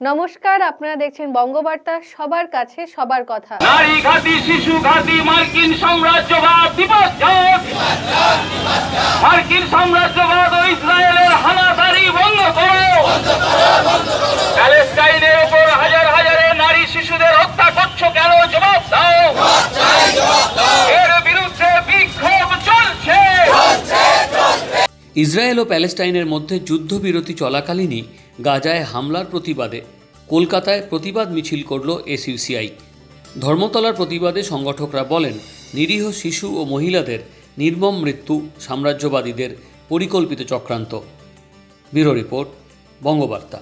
নমস্কার, আপনারা দেখছেন বঙ্গবার্তা, সবার কাছে সবার কথা। নারী শিশু ঘাতি, মার্কিন সাম্রাজ্যবাদ মার্কিন সাম্রাজ্যবাদ ও ইসরায়েলের হানাদারি বন্ধ করো! প্যালেস্টাইনের ওপর হাজার হাজারে নারী শিশুদের হত্যা করছ কেন? জবাব ইসরায়েল ও প্যালেস্টাইনের মধ্যে যুদ্ধবিরতি চলাকালীনই গাজায় হামলার প্রতিবাদে কলকাতায় প্রতিবাদ মিছিল করল এসইউসিআই। ধর্মতলার প্রতিবাদে সংগঠকরা বলেন, নিরীহ শিশু ও মহিলাদের নির্মম মৃত্যু সাম্রাজ্যবাদীদের পরিকল্পিত চক্রান্ত। Bureau report, Bangabarta.